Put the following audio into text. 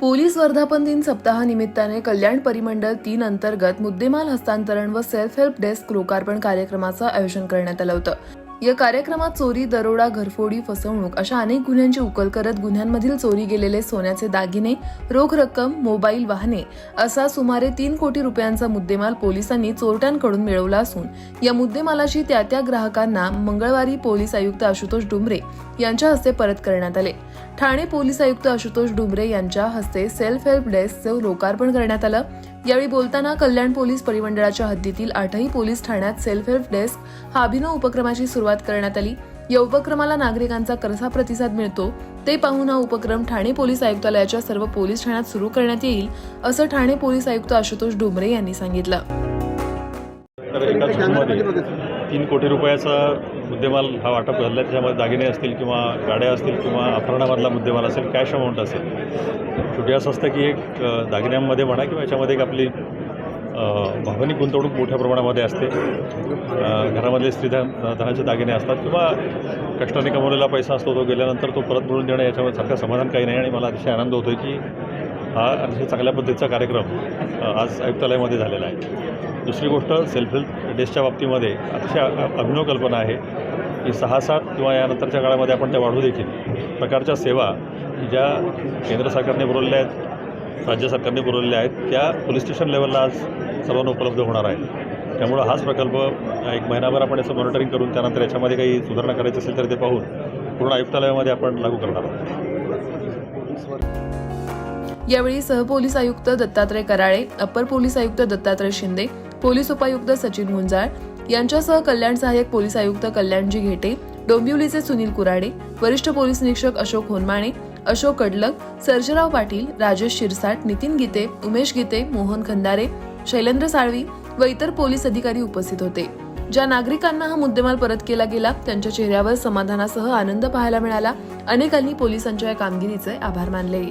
Police वर्धापन दिन सप्ताहानिमित्ताने कल्याण परिमंडळ तीन अंतर्गत मुद्देमाल हस्तांतरण व सेल्फ हेल्प डेस्क लोकार्पण कार्यक्रमाचं आयोजन करण्यात आलं होतं. या कार्यक्रमात चोरी दरोडा घरफोडी फसवणूक अशा अनेक गुन्ह्यांची उकल करत गुन्ह्यांमधील चोरी गेलेले सोन्याचे दागिने रोख रक्कम मोबाईल वाहने असा सुमारे तीन कोटी रुपयांचा मुद्देमाल पोलिसांनी चोरट्यांकडून मिळवला असून या मुद्देमालाची त्या त्या ग्राहकांना मंगळवारी पोलीस आयुक्त आशुतोष डुमरे यांच्या हस्ते परत करण्यात आले. ठाणे पोलीस आयुक्त आशुतोष डुमरे यांच्या हस्ते सेल्फ हेल्प डेस्कचं लोकार्पण करण्यात आलं. यावेळी बोलताना कल्याण पोलीस परिमंडळाच्या हद्दीतील आठही पोलीस ठाण्यात सेल्फ हेल्प डेस्क हा अभिनव उपक्रमाची सुरुवात करण्यात आली. या उपक्रमाला नागरिकांचा कसा प्रतिसाद मिळतो ते पाहून हा उपक्रम ठाणे पोलीस आयुक्तालयाच्या सर्व पोलीस ठाण्यात सुरू करण्यात येईल असं ठाणे पोलीस आयुक्त आशुतोष डोंबरे यांनी सांगितलं. तर एका चुकीमध्ये तीन कोटी रुपयाचा मुद्देमाल हा वाटप झाला. त्याच्यामध्ये दागिने असतील किंवा गाड्या असतील किंवा अपहरणामधला मुद्देमाल असेल कॅश अमाऊंट असेल. शेवटी असं असतं की एक दागिन्यांमध्ये म्हणा किंवा याच्यामध्ये एक आपली भावनिक गुंतवणूक मोठ्या प्रमाणामध्ये असते. घरामधले स्त्रीधन धनाचे दागिने असतात किंवा कष्टाने कमवलेला पैसा असतो तो गेल्यानंतर तो परत मिळून देणं याच्यामध्ये सारखं समाधान काही नाही. आणि मला अतिशय आनंद होतो आहे की हा अतिशय चांगल्या पद्धतीचा कार्यक्रम आज आयुक्तालयामध्ये झालेला आहे. दुसरी गोष्ट सेल्फ हेल्प डेस्कच्या बाबतीमध्ये अतिशय अभिनव कल्पना आहे की सहा सात किंवा यानंतरच्या काळामध्ये आपण त्या वाढवू देखील. प्रकारच्या सेवा ज्या केंद्र सरकारने पुरवलेल्या आहेत राज्य सरकारने पुरवलेल्या आहेत त्या पोलीस स्टेशन लेवलला आज सर्वांना उपलब्ध होणार आहे त्यामुळं हाच प्रकल्प एक महिनाभर आपण याचं मॉनिटरिंग करून त्यानंतर याच्यामध्ये काही सुधारणा करायची असेल तर ते पाहून पूर्ण आयुक्तालयामध्ये आपण लागू करणार आहोत. यावेळी सहपोलीस आयुक्त दत्तात्रय कराळे अपर पोलीस आयुक्त दत्तात्रय शिंदे पोलीस उपायुक्त सचिन गुंजाळ यांच्यासह कल्याण सहाय्यक पोलीस आयुक्त कल्याणजी घेटे डोंबिवलीचे सुनील कुराडे वरिष्ठ पोलीस निरीक्षक अशोक होनमाणे अशोक कडलक सर्जराव पाटील राजेश शिरसाट नितीन गीते उमेश गीते मोहन खंदारे शैलेंद्र साळवी व इतर पोलीस अधिकारी उपस्थित होते. ज्या नागरिकांना हा मुद्देमाल परत केला गेला त्यांच्या चेहऱ्यावर समाधानासह आनंद पाहायला मिळाला. अनेकांनी पोलिसांच्या या कामगिरीचे आभार मानले.